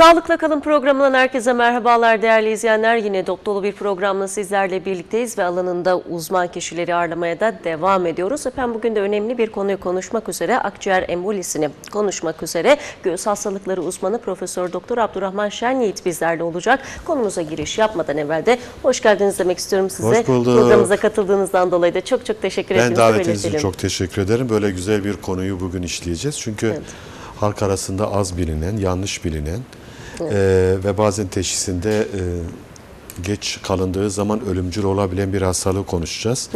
Sağlıkla Kalın programından herkese merhabalar değerli izleyenler. Yine dop dolu bir programla sizlerle birlikteyiz ve alanında uzman kişileri ağırlamaya da devam ediyoruz. Efendim bugün de önemli bir konuyu konuşmak üzere akciğer embolisini konuşmak üzere göğüs hastalıkları uzmanı Profesör Doktor Abdurrahman Şen Yiğit bizlerle olacak. Konumuza giriş yapmadan evvel de hoş geldiniz demek istiyorum size. Hoş bulduk. Programımıza katıldığınızdan dolayı da çok çok teşekkür Ben ettiğinizi davetiniz için çok teşekkür ederim. Böyle güzel bir konuyu bugün işleyeceğiz. Çünkü Evet. halk arasında az bilinen, yanlış bilinen e, ve bazen teşhisinde e, geç kalındığı zaman ölümcül olabilen bir hastalığı konuşacağız.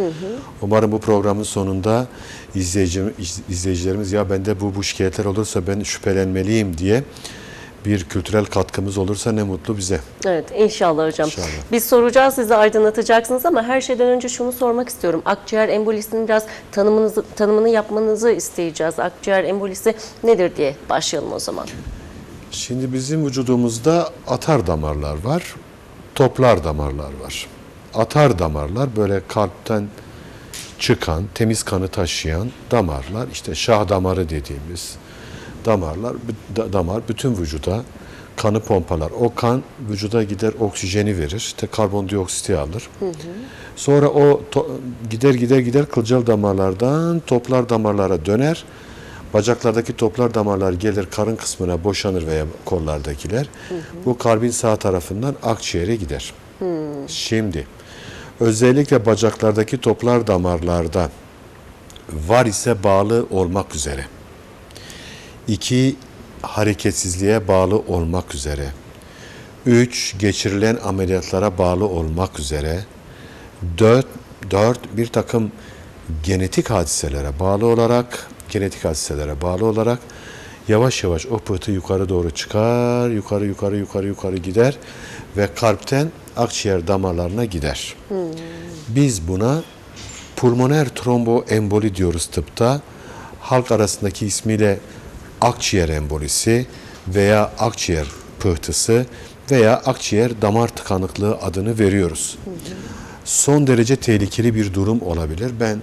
Umarım bu programın sonunda izleyici, iz- izleyicilerimiz ya bende bu bu şikayetler olursa ben şüphelenmeliyim diye bir kültürel katkımız olursa ne mutlu bize. Evet inşallah hocam. İnşallah. Biz soracağız size aydınlatacaksınız ama her şeyden önce şunu sormak istiyorum. Akciğer embolisinin biraz tanımınızı, tanımını yapmanızı isteyeceğiz. Akciğer embolisi nedir diye başlayalım o zaman. Şimdi bizim vücudumuzda atar damarlar var, toplar damarlar var. Atar damarlar böyle kalpten çıkan, temiz kanı taşıyan damarlar, işte şah damarı dediğimiz damarlar, damar bütün vücuda kanı pompalar. O kan vücuda gider oksijeni verir, işte karbondioksiti alır. Sonra o gider gider gider kılcal damarlardan toplar damarlara döner. Bacaklardaki toplar damarlar gelir karın kısmına boşanır veya kollardakiler. Bu kalbin sağ tarafından akciğere gider. Şimdi özellikle bacaklardaki toplar damarlarda var ise bağlı olmak üzere. İki hareketsizliğe bağlı olmak üzere. Üç geçirilen ameliyatlara bağlı olmak üzere. Dört, dört bir takım genetik hadiselere bağlı olarak genetik hadiselere bağlı olarak yavaş yavaş o pıhtı yukarı doğru çıkar, yukarı yukarı yukarı yukarı gider ve kalpten akciğer damarlarına gider. Biz buna pulmoner tromboemboli diyoruz tıpta. Halk arasındaki ismiyle akciğer embolisi veya akciğer pıhtısı veya akciğer damar tıkanıklığı adını veriyoruz. Son derece tehlikeli bir durum olabilir. Ben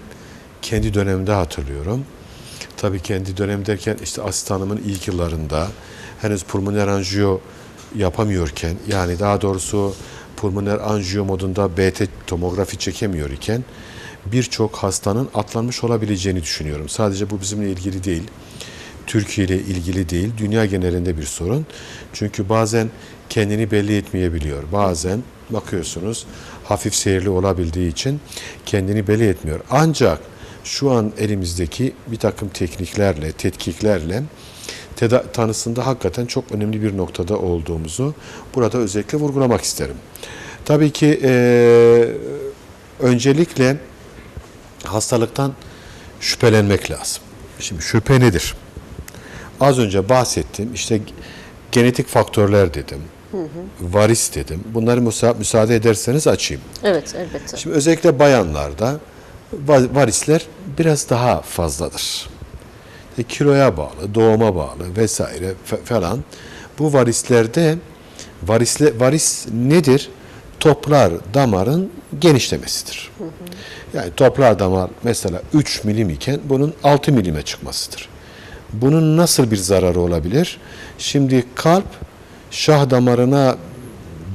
kendi dönemde hatırlıyorum. Tabii kendi dönem derken işte asistanımın ilk yıllarında henüz pulmoner anjiyo yapamıyorken yani daha doğrusu pulmoner anjiyo modunda BT tomografi çekemiyor iken birçok hastanın atlanmış olabileceğini düşünüyorum. Sadece bu bizimle ilgili değil. Türkiye ile ilgili değil, dünya genelinde bir sorun. Çünkü bazen kendini belli etmeyebiliyor. Bazen bakıyorsunuz hafif seyirli olabildiği için kendini belli etmiyor. Ancak şu an elimizdeki bir takım tekniklerle, tetkiklerle teda- tanısında hakikaten çok önemli bir noktada olduğumuzu burada özellikle vurgulamak isterim. Tabii ki eee, öncelikle hastalıktan şüphelenmek lazım. Şimdi şüphe nedir? Az önce bahsettim. İşte genetik faktörler dedim. Varis dedim. Bunları müsa- müsaade ederseniz açayım. Evet elbette. Şimdi özellikle bayanlarda varisler biraz daha fazladır. İşte kiloya bağlı, doğuma bağlı vesaire falan. Bu varislerde varisle varis nedir? Toplar damarın genişlemesidir. Yani toplar damar mesela 3 milim iken bunun 6 milime çıkmasıdır. Bunun nasıl bir zararı olabilir? Şimdi kalp şah damarına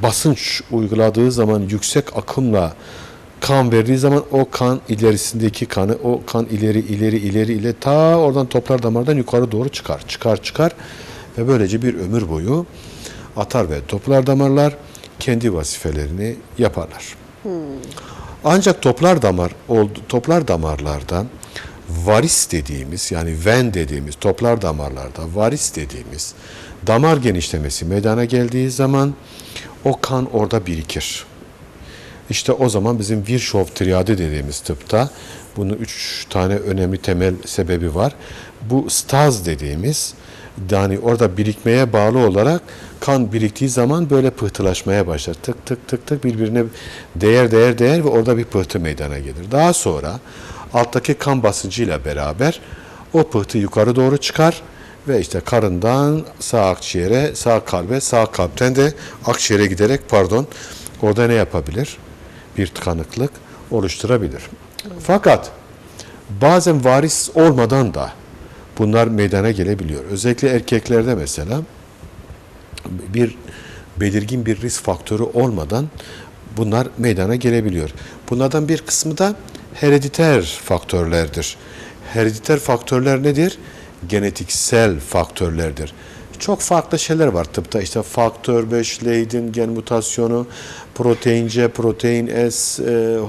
basınç uyguladığı zaman yüksek akımla kan verdiği zaman o kan ilerisindeki kanı o kan ileri ileri ileri ile ta oradan toplar damardan yukarı doğru çıkar. Çıkar çıkar ve böylece bir ömür boyu atar ve toplar damarlar kendi vazifelerini yaparlar. Ancak toplar damar oldu, toplar damarlarda varis dediğimiz yani ven dediğimiz toplar damarlarda varis dediğimiz damar genişlemesi meydana geldiği zaman o kan orada birikir. İşte o zaman bizim Virchow triadı dediğimiz tıpta bunun üç tane önemli temel sebebi var. Bu staz dediğimiz yani orada birikmeye bağlı olarak kan biriktiği zaman böyle pıhtılaşmaya başlar. Tık tık tık tık birbirine değer değer değer ve orada bir pıhtı meydana gelir. Daha sonra alttaki kan basıncıyla beraber o pıhtı yukarı doğru çıkar ve işte karından sağ akciğere, sağ kalbe, sağ kalpten de akciğere giderek pardon orada ne yapabilir? Bir tıkanıklık oluşturabilir. Fakat bazen varis olmadan da bunlar meydana gelebiliyor. Özellikle erkeklerde mesela bir belirgin bir risk faktörü olmadan bunlar meydana gelebiliyor. Bunlardan bir kısmı da herediter faktörlerdir. Herediter faktörler nedir? Genetiksel faktörlerdir. Çok farklı şeyler var tıpta. İşte faktör 5, Leydin gen mutasyonu, protein C, protein S, e,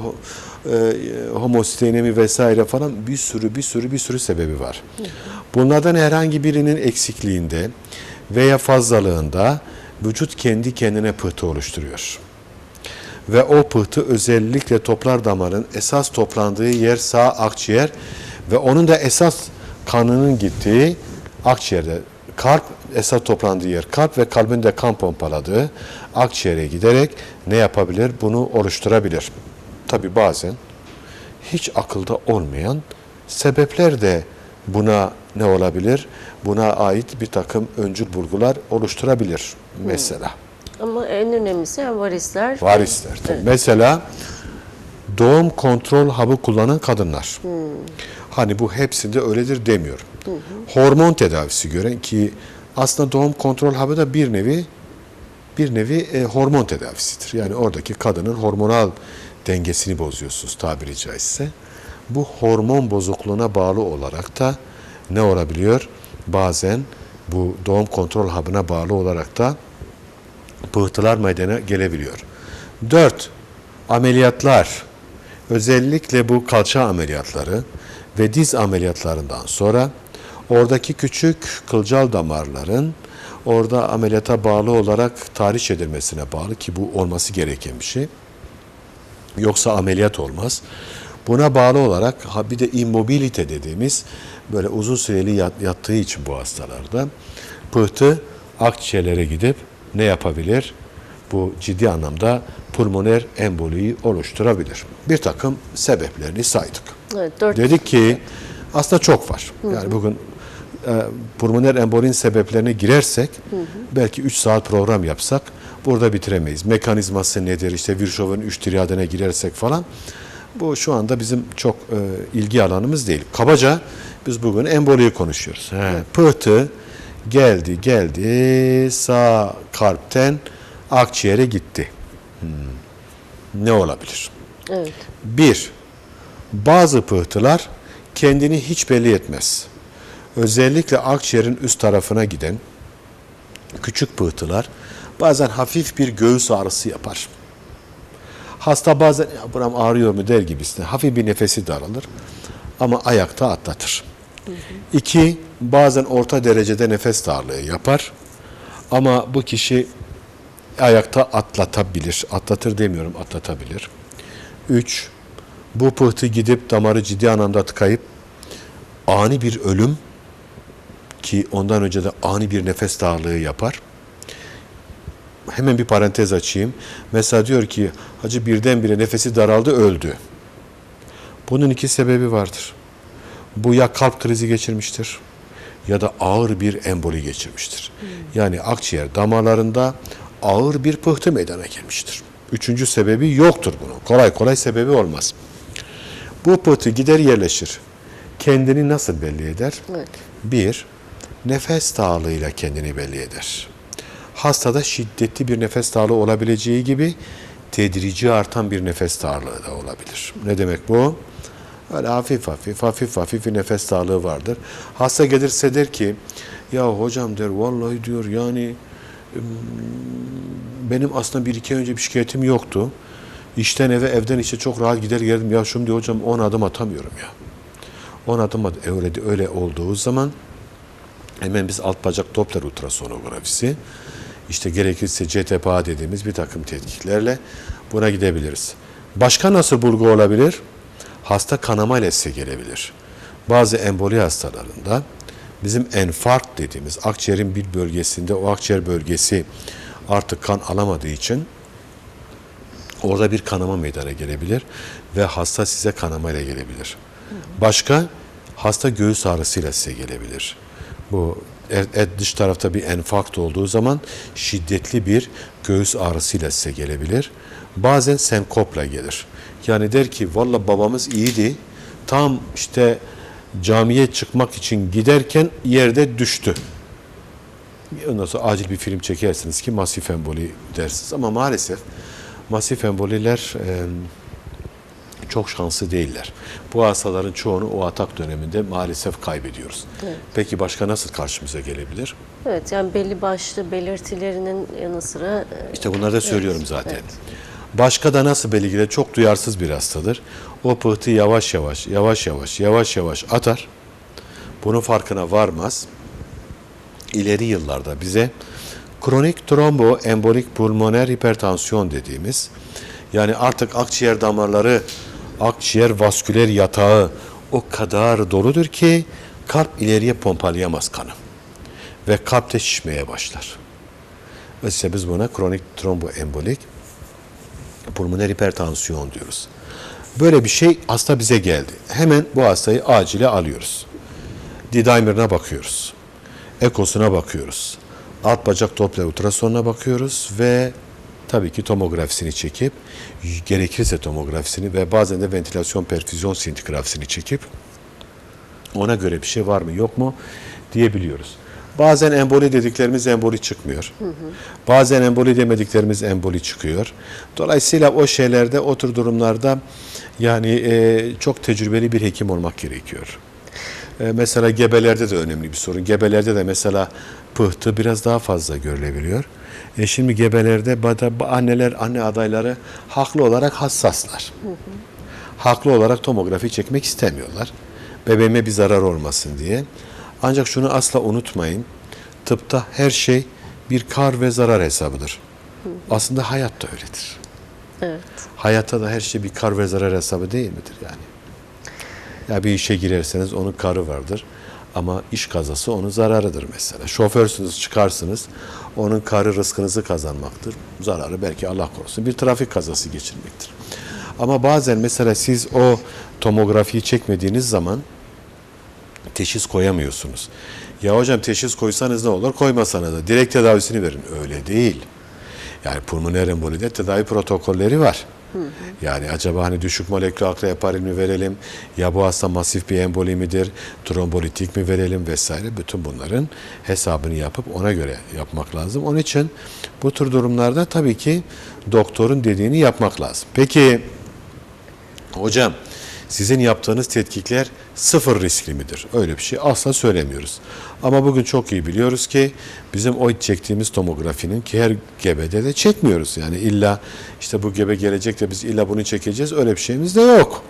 e, homositeinemi vesaire falan bir sürü bir sürü bir sürü sebebi var. Bunlardan herhangi birinin eksikliğinde veya fazlalığında vücut kendi kendine pıhtı oluşturuyor. Ve o pıhtı özellikle toplar damarın esas toplandığı yer sağ akciğer ve onun da esas kanının gittiği akciğerde. Kalp esas toplandığı yer kalp ve kalbin de kan pompaladığı akciğere giderek ne yapabilir? Bunu oluşturabilir. Tabi bazen hiç akılda olmayan sebepler de buna ne olabilir? Buna ait bir takım öncül bulgular oluşturabilir mesela. Ama en önemlisi yani varisler. Varisler. tabii. Mesela doğum kontrol hapı kullanan kadınlar. Hani bu hepsinde öyledir demiyorum. Hormon tedavisi gören ki aslında doğum kontrol hapı da bir nevi bir nevi e, hormon tedavisidir. Yani oradaki kadının hormonal dengesini bozuyorsunuz tabiri caizse. Bu hormon bozukluğuna bağlı olarak da ne olabiliyor? Bazen bu doğum kontrol hapına bağlı olarak da pıhtılar meydana gelebiliyor. 4. Ameliyatlar. Özellikle bu kalça ameliyatları ve diz ameliyatlarından sonra oradaki küçük kılcal damarların orada ameliyata bağlı olarak tahriş edilmesine bağlı ki bu olması gereken bir şey. Yoksa ameliyat olmaz. Buna bağlı olarak ha bir de immobilite dediğimiz böyle uzun süreli yat- yattığı için bu hastalarda pıhtı akciğerlere gidip ne yapabilir? Bu ciddi anlamda pulmoner emboliyi oluşturabilir. Bir takım sebeplerini saydık. Evet, dört. Dedik ki aslında çok var. Yani bugün pulmoner embolinin sebeplerine girersek belki 3 saat program yapsak burada bitiremeyiz. Mekanizması nedir? İşte Virchow'un 3 triyadına girersek falan. Bu şu anda bizim çok e, ilgi alanımız değil. Kabaca biz bugün emboliyi konuşuyoruz. He, pıhtı geldi geldi sağ kalpten akciğere gitti. Hmm. Ne olabilir? Evet. Bir, bazı pıhtılar kendini hiç belli etmez. Özellikle akciğerin üst tarafına giden küçük pıhtılar bazen hafif bir göğüs ağrısı yapar. Hasta bazen ya buram ağrıyor mu der gibisine hafif bir nefesi daralır ama ayakta atlatır. İki, bazen orta derecede nefes darlığı yapar ama bu kişi ayakta atlatabilir. Atlatır demiyorum, atlatabilir. Üç, bu pıhtı gidip damarı ciddi anlamda tıkayıp ani bir ölüm ki ondan önce de ani bir nefes darlığı yapar. Hemen bir parantez açayım. Mesela diyor ki hacı birdenbire nefesi daraldı öldü. Bunun iki sebebi vardır. Bu ya kalp krizi geçirmiştir ya da ağır bir emboli geçirmiştir. Yani akciğer damarlarında ağır bir pıhtı meydana gelmiştir. Üçüncü sebebi yoktur bunun. Kolay kolay sebebi olmaz. Bu pıhtı gider yerleşir. Kendini nasıl belli eder? Evet. Bir, nefes darlığıyla kendini belli eder. Hastada şiddetli bir nefes darlığı olabileceği gibi tedrici artan bir nefes darlığı da olabilir. Ne demek bu? Öyle hafif hafif, hafif hafif bir nefes darlığı vardır. Hasta gelirse der ki, ya hocam der vallahi diyor yani benim aslında bir iki önce bir şikayetim yoktu. İşten eve, evden işe çok rahat gider geldim. Ya şimdi hocam 10 adım atamıyorum ya. 10 adım at- öyle, öyle olduğu zaman hemen biz alt bacak Doppler ultrasonografisi işte gerekirse CTPA dediğimiz bir takım tetkiklerle buna gidebiliriz. Başka nasıl bulgu olabilir? Hasta kanama ile size gelebilir. Bazı emboli hastalarında bizim enfarkt dediğimiz akciğerin bir bölgesinde o akciğer bölgesi artık kan alamadığı için orada bir kanama meydana gelebilir ve hasta size kanama ile gelebilir. Başka hasta göğüs ağrısıyla size gelebilir. Bu et, dış tarafta bir enfakt olduğu zaman şiddetli bir göğüs ağrısıyla size gelebilir. Bazen senkopla gelir. Yani der ki valla babamız iyiydi. Tam işte camiye çıkmak için giderken yerde düştü. Ondan sonra acil bir film çekersiniz ki masif emboli dersiniz. Ama maalesef masif emboliler e, çok şanslı değiller. Bu hastaların çoğunu o atak döneminde maalesef kaybediyoruz. Peki başka nasıl karşımıza gelebilir? Evet yani belli başlı belirtilerinin yanı sıra e, İşte bunları da söylüyorum Evet, zaten. evet. Başka da nasıl belirgiler? Çok duyarsız bir hastadır. O pıhtı yavaş yavaş, yavaş yavaş, yavaş yavaş atar. Bunun farkına varmaz. İleri yıllarda bize kronik tromboembolik pulmoner hipertansiyon dediğimiz yani artık akciğer damarları, akciğer vasküler yatağı o kadar doludur ki kalp ileriye pompalayamaz kanı ve kalpte şişmeye başlar. İşte biz buna kronik tromboembolik pulmoner hipertansiyon diyoruz. Böyle bir şey hasta bize geldi. Hemen bu hastayı acile alıyoruz. D-dimer'ına bakıyoruz. Ekosuna bakıyoruz. Alt bacak Doppler ultrasonuna bakıyoruz ve tabii ki tomografisini çekip gerekirse tomografisini ve bazen de ventilasyon perfüzyon sintigrafisini çekip ona göre bir şey var mı yok mu diyebiliyoruz. Bazen emboli dediklerimiz emboli çıkmıyor. Bazen emboli demediklerimiz emboli çıkıyor. Dolayısıyla o şeylerde, o tür durumlarda yani e, çok tecrübeli bir hekim olmak gerekiyor. E, mesela gebelerde de önemli bir sorun. Gebelerde de mesela pıhtı biraz daha fazla görülebiliyor. E şimdi gebelerde anneler, anne adayları haklı olarak hassaslar. Haklı olarak tomografi çekmek istemiyorlar. Bebeğime bir zarar olmasın diye. Ancak şunu asla unutmayın. Tıpta her şey bir kar ve zarar hesabıdır. Aslında hayat da öyledir. evet. Hayatta da her şey bir kar ve zarar hesabı değil midir yani? Ya bir işe girerseniz onun karı vardır. Ama iş kazası onun zararıdır mesela. Şoförsünüz çıkarsınız. Onun karı rızkınızı kazanmaktır. Zararı belki Allah korusun bir trafik kazası geçirmektir. Ama bazen mesela siz o tomografiyi çekmediğiniz zaman teşhis koyamıyorsunuz. Ya hocam teşhis koysanız ne olur, koymasanız da direkt tedavisini verin. Öyle değil. Yani pulmoner embolide tedavi protokolleri var. Yani acaba hani düşük molekülü akreheparin mi verelim ya bu hasta masif bir emboli midir, trombolitik mi verelim vesaire bütün bunların hesabını yapıp ona göre yapmak lazım. Onun için bu tür durumlarda tabii ki doktorun dediğini yapmak lazım. Peki Hocam sizin yaptığınız tetkikler sıfır riskli midir? Öyle bir şey asla söylemiyoruz. Ama bugün çok iyi biliyoruz ki bizim o çektiğimiz tomografinin ki her gebede de çekmiyoruz. Yani illa işte bu gebe gelecek de biz illa bunu çekeceğiz öyle bir şeyimiz de yok.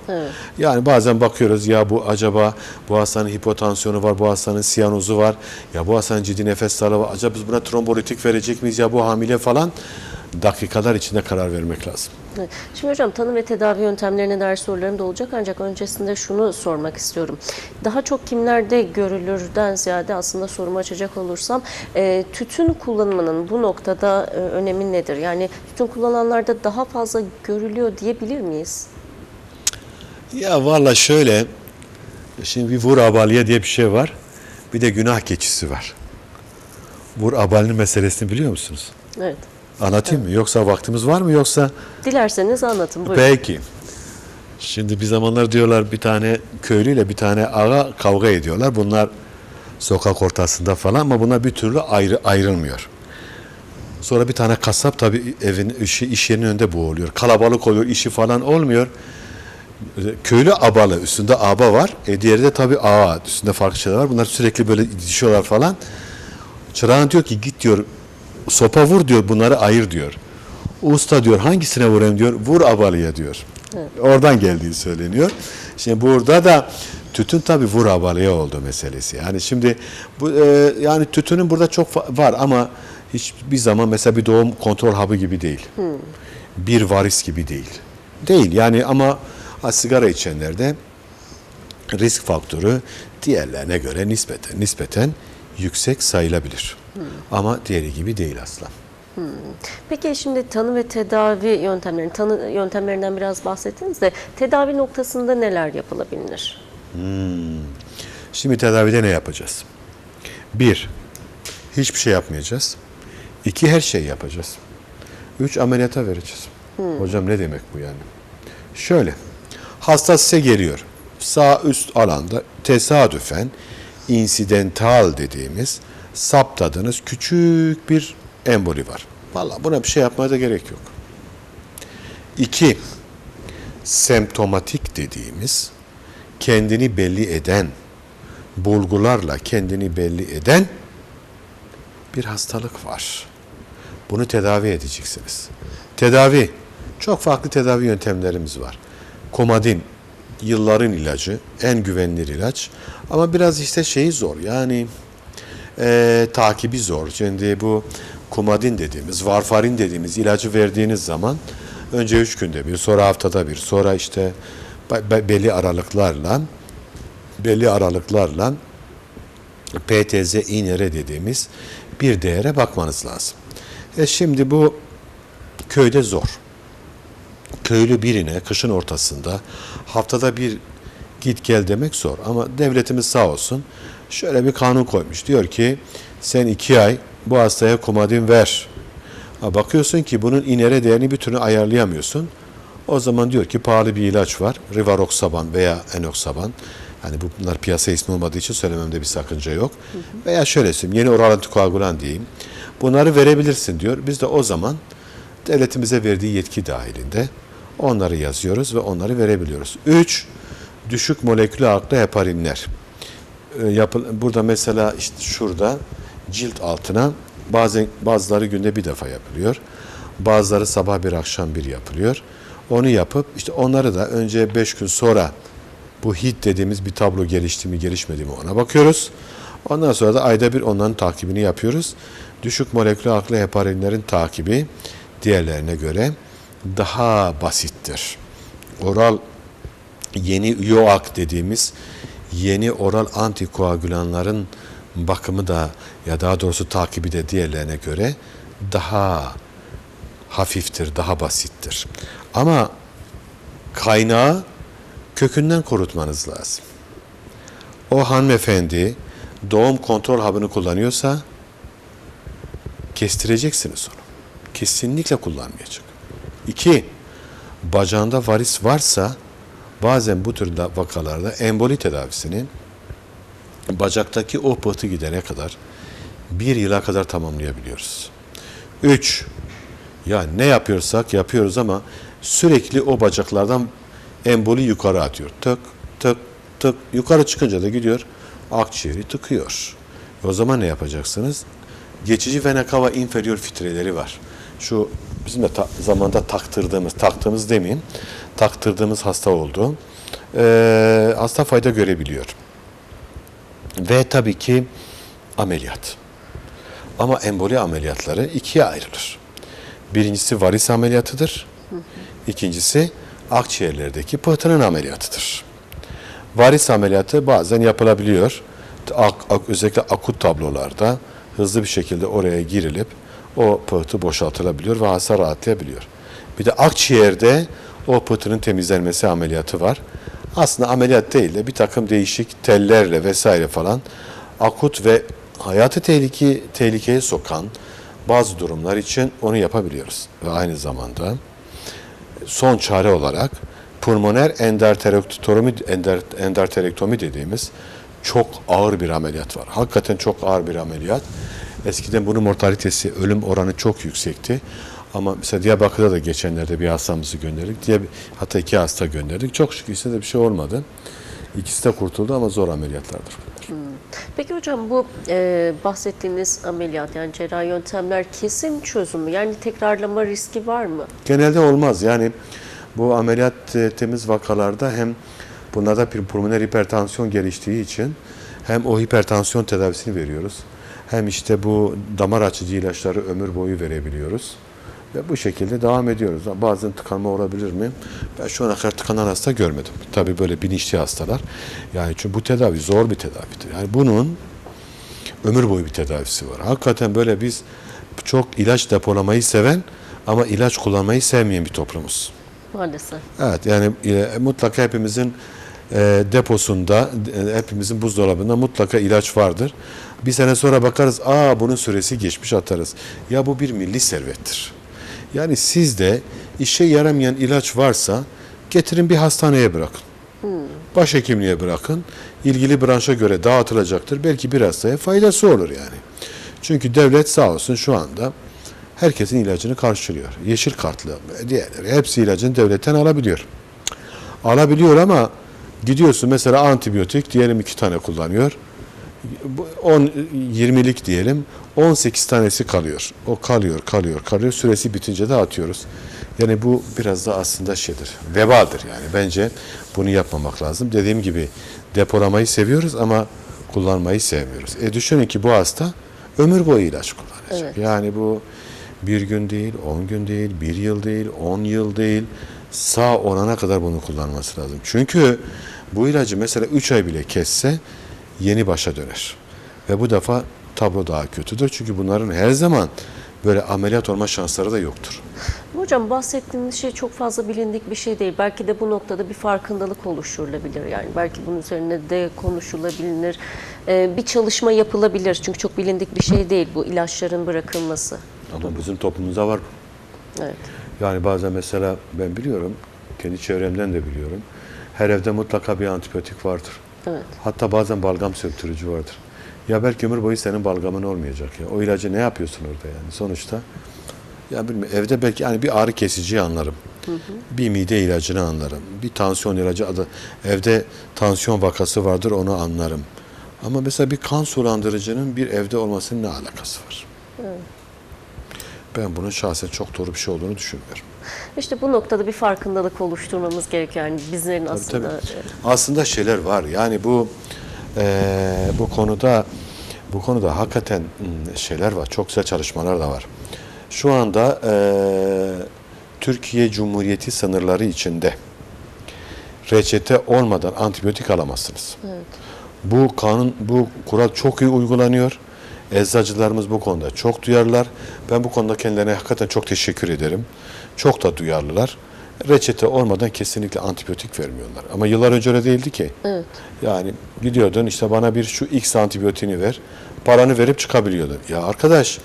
Yani bazen bakıyoruz ya bu acaba bu hastanın hipotansiyonu var, bu hastanın siyanozu var, ya bu hastanın ciddi nefes darlığı var. Acaba biz buna trombolitik verecek miyiz ya bu hamile falan dakikalar içinde karar vermek lazım. Evet. Şimdi hocam tanı ve tedavi yöntemlerine dair sorularım da olacak ancak öncesinde şunu sormak istiyorum. Daha çok kimlerde görülürden ziyade aslında sorumu açacak olursam e, tütün kullanımının bu noktada e, önemi nedir? Yani tütün kullananlarda daha fazla görülüyor diyebilir miyiz? Ya valla şöyle, şimdi bir vur abaliye diye bir şey var. Bir de günah keçisi var. Vur abalinin meselesini biliyor musunuz? Evet. Anlatayım mı? Yoksa vaktimiz var mı? Yoksa Dilerseniz anlatın buyurun. peki. Şimdi bir zamanlar diyorlar bir tane köylüyle bir tane ağa kavga ediyorlar. Bunlar sokak ortasında falan ama bunlar bir türlü ayrı ayrılmıyor. Sonra bir tane kasap tabii evin işi, iş yerinin önünde boğuluyor. Kalabalık oluyor, işi falan olmuyor. Köylü abalı, üstünde aba var. E diğeri de tabii ağa, üstünde farklı şeyler var. Bunlar sürekli böyle didişiyorlar falan. Çırağın diyor ki git diyor, sopa vur diyor, bunları ayır diyor. Usta diyor hangisine vurayım diyor, vur abalıya diyor. Oradan geldiği söyleniyor. Şimdi burada da tütün tabii vur abalıya oldu meselesi. Yani şimdi bu e, yani tütünün burada çok var ama hiçbir zaman mesela bir doğum kontrol hapı gibi değil. Bir varis gibi değil. Değil yani ama ha, sigara içenlerde risk faktörü diğerlerine göre nispeten nispeten yüksek sayılabilir. Ama diğeri gibi değil asla. Peki şimdi tanı ve tedavi yöntemlerini, tanı yöntemlerinden biraz bahsettiniz de tedavi noktasında neler yapılabilir? Şimdi tedavide ne yapacağız? Bir, hiçbir şey yapmayacağız. İki, her şeyi yapacağız. Üç, ameliyata vereceğiz. Hocam ne demek bu yani? Şöyle, hasta size geliyor. Sağ üst alanda tesadüfen insidental dediğimiz saptadığınız küçük bir emboli var. Vallahi buna bir şey yapmaya da gerek yok. İki, semptomatik dediğimiz kendini belli eden, bulgularla kendini belli eden bir hastalık var. Bunu tedavi edeceksiniz. Tedavi, çok farklı tedavi yöntemlerimiz var. Komadin, yılların ilacı, en güvenilir ilaç. Ama biraz işte şeyi zor, yani e, takibi zor. Şimdi bu komadin dediğimiz, varfarin dediğimiz ilacı verdiğiniz zaman önce üç günde bir, sonra haftada bir, sonra işte be- be- belli aralıklarla belli aralıklarla PTZ iğnere dediğimiz bir değere bakmanız lazım. E şimdi bu köyde zor. Köylü birine kışın ortasında haftada bir git gel demek zor. Ama devletimiz sağ olsun şöyle bir kanun koymuş. Diyor ki sen iki ay bu hastaya komadin ver. Ha, bakıyorsun ki bunun inere değerini bir türlü ayarlayamıyorsun. O zaman diyor ki pahalı bir ilaç var. Rivaroxaban veya enoxaban. Hani bu- bunlar piyasa ismi olmadığı için söylememde bir sakınca yok. Veya şöyle söyleyeyim yeni oral antikoagulan diyeyim. Bunları verebilirsin diyor. Biz de o zaman devletimize verdiği yetki dahilinde onları yazıyoruz ve onları verebiliyoruz. Üç, düşük molekülü aklı heparinler. Ee, yapıl- burada mesela işte şurada cilt altına bazen bazıları günde bir defa yapılıyor. Bazıları sabah bir akşam bir yapılıyor. Onu yapıp işte onları da önce 5 gün sonra bu HIT dediğimiz bir tablo gelişti mi gelişmedi mi ona bakıyoruz. Ondan sonra da ayda bir onların takibini yapıyoruz. Düşük molekülü aklı heparinlerin takibi diğerlerine göre daha basittir. Oral yeni YOAK dediğimiz yeni oral antikoagülanların bakımı da ya daha doğrusu takibi de diğerlerine göre daha hafiftir, daha basittir. Ama kaynağı kökünden kurutmanız lazım. O hanımefendi doğum kontrol hapını kullanıyorsa kestireceksiniz onu. Kesinlikle kullanmayacak. İki, bacağında varis varsa bazen bu tür da- vakalarda emboli tedavisinin bacaktaki o pıhtı gidene kadar bir yıla kadar tamamlayabiliyoruz. Üç, ya ne yapıyorsak yapıyoruz ama sürekli o bacaklardan emboli yukarı atıyor. Tık tık tık yukarı çıkınca da gidiyor akciğeri tıkıyor. O zaman ne yapacaksınız? Geçici vena cava inferior filtreleri var. Şu bizim de ta- zamanda taktırdığımız, taktığımız demeyeyim, taktırdığımız hasta oldu. Ee, hasta fayda görebiliyor. Ve tabii ki ameliyat. Ama emboli ameliyatları ikiye ayrılır. Birincisi varis ameliyatıdır. İkincisi akciğerlerdeki pıhtının ameliyatıdır. Varis ameliyatı bazen yapılabiliyor. Ak- ak- özellikle akut tablolarda hızlı bir şekilde oraya girilip o pıhtı boşaltılabiliyor ve hasta rahatlayabiliyor. Bir de akciğerde o pıhtının temizlenmesi ameliyatı var. Aslında ameliyat değil de bir takım değişik tellerle vesaire falan akut ve hayatı tehlike, tehlikeye sokan bazı durumlar için onu yapabiliyoruz. Ve aynı zamanda son çare olarak pulmoner endarterektomi, endarterektomi dediğimiz çok ağır bir ameliyat var. Hakikaten çok ağır bir ameliyat. Eskiden bunun mortalitesi, ölüm oranı çok yüksekti. Ama mesela Diyarbakır'da da geçenlerde bir hastamızı gönderdik. Diye hatta iki hasta gönderdik. Çok şükür ikisinde de bir şey olmadı. İkisi de kurtuldu ama zor ameliyatlardır bunlar. Peki hocam bu e, bahsettiğiniz ameliyat yani cerrahi yöntemler kesin çözümü yani tekrarlama riski var mı? Genelde olmaz. Yani bu ameliyat e, temiz vakalarda hem bunlarda bir pulmoner hipertansiyon geliştiği için hem o hipertansiyon tedavisini veriyoruz. Hem işte bu damar açıcı ilaçları ömür boyu verebiliyoruz. Ve bu şekilde devam ediyoruz. Bazen tıkanma olabilir mi? Ben şu ana kadar tıkanan hasta görmedim. Tabii böyle bilinçli hastalar. Yani çünkü bu tedavi zor bir tedavidir. Yani bunun ömür boyu bir tedavisi var. Hakikaten böyle biz çok ilaç depolamayı seven ama ilaç kullanmayı sevmeyen bir toplumuz. Maalesef. Evet yani e, mutlaka hepimizin e, deposunda, e, hepimizin buzdolabında mutlaka ilaç vardır. Bir sene sonra bakarız, aa bunun süresi geçmiş atarız. Ya bu bir milli servettir. Yani sizde işe yaramayan ilaç varsa getirin bir hastaneye bırakın. Başhekimliğe bırakın. ilgili branşa göre dağıtılacaktır. Belki bir hastaya faydası olur yani. Çünkü devlet sağ olsun şu anda herkesin ilacını karşılıyor. Yeşil kartlı diğerleri hepsi ilacını devletten alabiliyor. Alabiliyor ama gidiyorsun mesela antibiyotik diyelim iki tane kullanıyor. Bu 10 20'lik diyelim 18 tanesi kalıyor. O kalıyor, kalıyor, kalıyor. Süresi bitince de atıyoruz. Yani bu biraz da aslında şeydir. Vebadır yani. Bence bunu yapmamak lazım. Dediğim gibi depolamayı seviyoruz ama kullanmayı sevmiyoruz. E düşünün ki bu hasta ömür boyu ilaç kullanacak. Evet. Yani bu bir gün değil, on gün değil, bir yıl değil, on yıl değil. Sağ olana kadar bunu kullanması lazım. Çünkü bu ilacı mesela 3 ay bile kesse yeni başa döner. Ve bu defa tablo daha kötüdür. Çünkü bunların her zaman böyle ameliyat olma şansları da yoktur. Hocam bahsettiğiniz şey çok fazla bilindik bir şey değil. Belki de bu noktada bir farkındalık oluşturulabilir. Yani belki bunun üzerine de konuşulabilir. Ee, bir çalışma yapılabilir. Çünkü çok bilindik bir şey değil bu ilaçların bırakılması. Ama bizim toplumumuzda var. Evet. Yani bazen mesela ben biliyorum, kendi çevremden de biliyorum. Her evde mutlaka bir antibiyotik vardır. Evet. Hatta bazen balgam söktürücü vardır. Ya belki ömür boyu senin balgamın olmayacak ya. O ilacı ne yapıyorsun orada yani sonuçta? Ya bilmiyorum evde belki hani bir ağrı kesiciyi anlarım. Bir mide ilacını anlarım. Bir tansiyon ilacı adı evde tansiyon vakası vardır onu anlarım. Ama mesela bir kan sulandırıcının bir evde olmasının ne alakası var? Ben bunun şahsen çok doğru bir şey olduğunu düşünmüyorum. İşte bu noktada bir farkındalık oluşturmamız gerekiyor. Yani bizlerin Tabii, aslında tabii. Aslında şeyler var. Yani bu eee, bu konuda bu konuda hakikaten hmm, şeyler var. Çok güzel çalışmalar da var. Şu anda eee, Türkiye Cumhuriyeti sınırları içinde reçete olmadan antibiyotik alamazsınız. Bu kanun, bu kural çok iyi uygulanıyor. Eczacılarımız bu konuda çok duyarlılar. Ben bu konuda kendilerine hakikaten çok teşekkür ederim. Çok da duyarlılar. Reçete olmadan kesinlikle antibiyotik vermiyorlar. Ama yıllar önce öyle değildi ki. Evet. Yani gidiyordun işte bana bir şu X antibiyotiğini ver. Paranı verip çıkabiliyordun. Ya arkadaş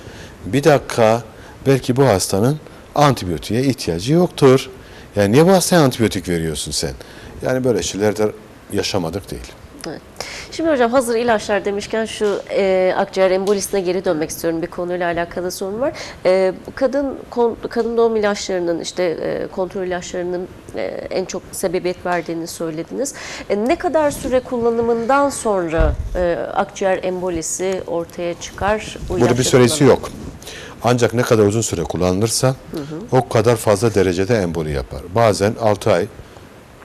bir dakika belki bu hastanın antibiyotiğe ihtiyacı yoktur. Yani niye bu hastaya antibiyotik veriyorsun sen? Yani böyle şeyler de yaşamadık değil. Evet. Şimdi hocam hazır ilaçlar demişken şu e, akciğer embolisine geri dönmek istiyorum. Bir konuyla alakalı sorun var. E, kadın kon- kadın doğum ilaçlarının işte e, kontrol ilaçlarının e, en çok sebebiyet verdiğini söylediniz. E, ne kadar süre kullanımından sonra e, akciğer embolisi ortaya çıkar? Bu Burada bir süresi kullanımı? yok. Ancak ne kadar uzun süre kullanılırsa o kadar fazla derecede emboli yapar. Bazen 6 ay,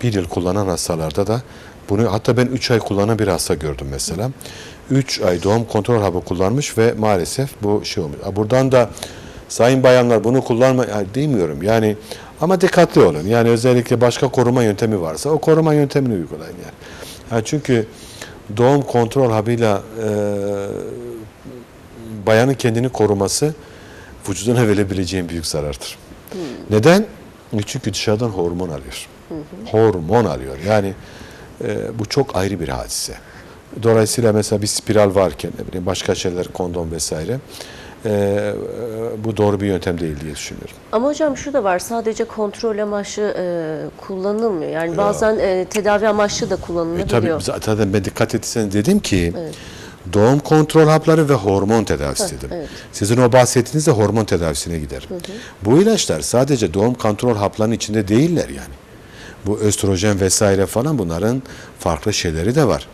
1 yıl kullanan hastalarda da bunu hatta ben 3 ay kullanan bir hasta gördüm mesela. 3 ay doğum kontrol hapı kullanmış ve maalesef bu şey olmuş. Buradan da sayın bayanlar bunu kullanma yani demiyorum yani ama dikkatli olun. Yani özellikle başka koruma yöntemi varsa o koruma yöntemini uygulayın yani. Ha, çünkü doğum kontrol hapıyla e, bayanın kendini koruması vücuduna verebileceğin büyük zarardır. Neden? Çünkü dışarıdan hormon alıyor. Hormon alıyor. Yani e, bu çok ayrı bir hadise. Dolayısıyla mesela bir spiral varken, ne bileyim başka şeyler, kondom vesaire, e, e, bu doğru bir yöntem değil diye düşünüyorum. Ama hocam şu da var sadece kontrol amaçlı e, kullanılmıyor. Yani bazen e, tedavi amaçlı da E, tabii kullanılabiliyor. zaten ben dikkat etseniz dedim ki doğum kontrol hapları ve hormon tedavisi dedim. evet. Sizin o bahsettiğiniz de hormon tedavisine gider. Bu ilaçlar sadece doğum kontrol haplarının içinde değiller yani. Bu östrojen vesaire falan bunların farklı şeyleri de var.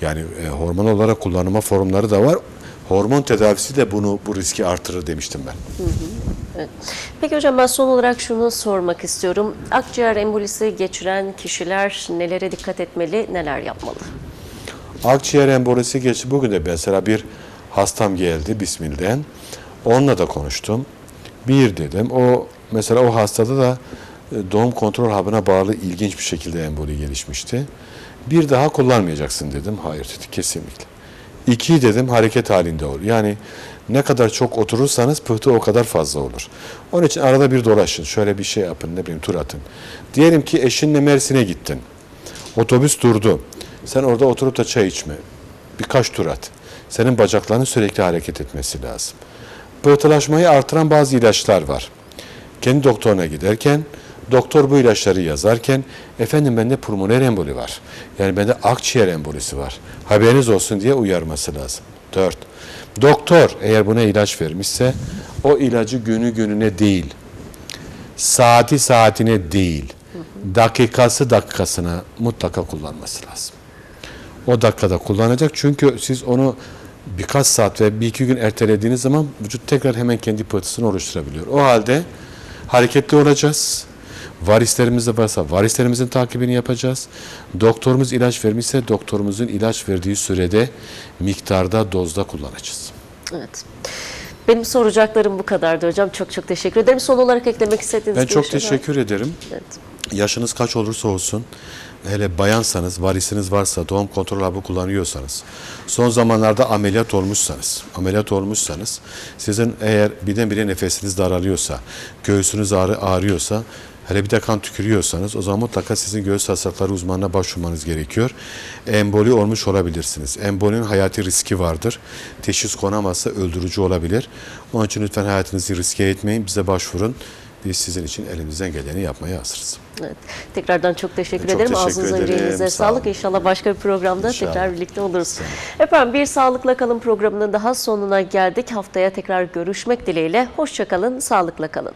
Yani e, hormon olarak kullanılma formları da var. Hormon tedavisi de bunu bu riski artırır demiştim ben. Peki hocam ben son olarak şunu sormak istiyorum. Akciğer embolisi geçiren kişiler nelere dikkat etmeli, neler yapmalı? Akciğer embolisi geçti. Bugün de mesela bir hastam geldi Bismillah'den. Onunla da konuştum. Bir dedim. O mesela o hastada da doğum kontrol hapına bağlı ilginç bir şekilde emboli gelişmişti. Bir daha kullanmayacaksın dedim. Hayır dedi kesinlikle. İki dedim hareket halinde ol. Yani ne kadar çok oturursanız pıhtı o kadar fazla olur. Onun için arada bir dolaşın. Şöyle bir şey yapın ne bileyim tur atın. Diyelim ki eşinle Mersin'e gittin. Otobüs durdu. Sen orada oturup da çay içme. Birkaç tur at. Senin bacaklarının sürekli hareket etmesi lazım. Pıhtılaşmayı artıran bazı ilaçlar var. Kendi doktoruna giderken Doktor bu ilaçları yazarken efendim bende pulmoner emboli var. Yani bende akciğer embolisi var. Haberiniz olsun diye uyarması lazım. 4. Doktor eğer buna ilaç vermişse o ilacı günü gününe değil, saati saatine değil, dakikası dakikasına mutlaka kullanması lazım. O dakikada kullanacak çünkü siz onu birkaç saat ve bir iki gün ertelediğiniz zaman vücut tekrar hemen kendi pıhtısını oluşturabiliyor. O halde hareketli olacağız. Varislerimiz de varsa varislerimizin takibini yapacağız. Doktorumuz ilaç vermişse doktorumuzun ilaç verdiği sürede miktarda dozda kullanacağız. Evet. Benim soracaklarım bu kadardı hocam. Çok çok teşekkür ederim. Son olarak eklemek istediğiniz Ben çok şey var teşekkür ederim. Evet. Yaşınız kaç olursa olsun, hele bayansanız, varisiniz varsa, doğum kontrol hapı kullanıyorsanız, son zamanlarda ameliyat olmuşsanız, ameliyat olmuşsanız, sizin eğer birdenbire nefesiniz daralıyorsa, göğsünüz ağrı, ağrıyorsa, hele bir de kan tükürüyorsanız o zaman mutlaka sizin göğüs hastalıkları uzmanına başvurmanız gerekiyor. Emboli olmuş olabilirsiniz. Embolinin hayati riski vardır. Teşhis konamazsa öldürücü olabilir. Onun için lütfen hayatınızı riske etmeyin. Bize başvurun. Biz sizin için elimizden geleni yapmaya hazırız. Evet. Tekrardan çok teşekkür Çok ederim. teşekkür Ağzınıza yüreğinize Sağ sağlık. İnşallah başka bir programda İnşallah. tekrar birlikte oluruz. Olun. Efendim bir Sağlıkla Kalın programının daha sonuna geldik. Haftaya tekrar görüşmek dileğiyle. Hoşçakalın, sağlıkla kalın.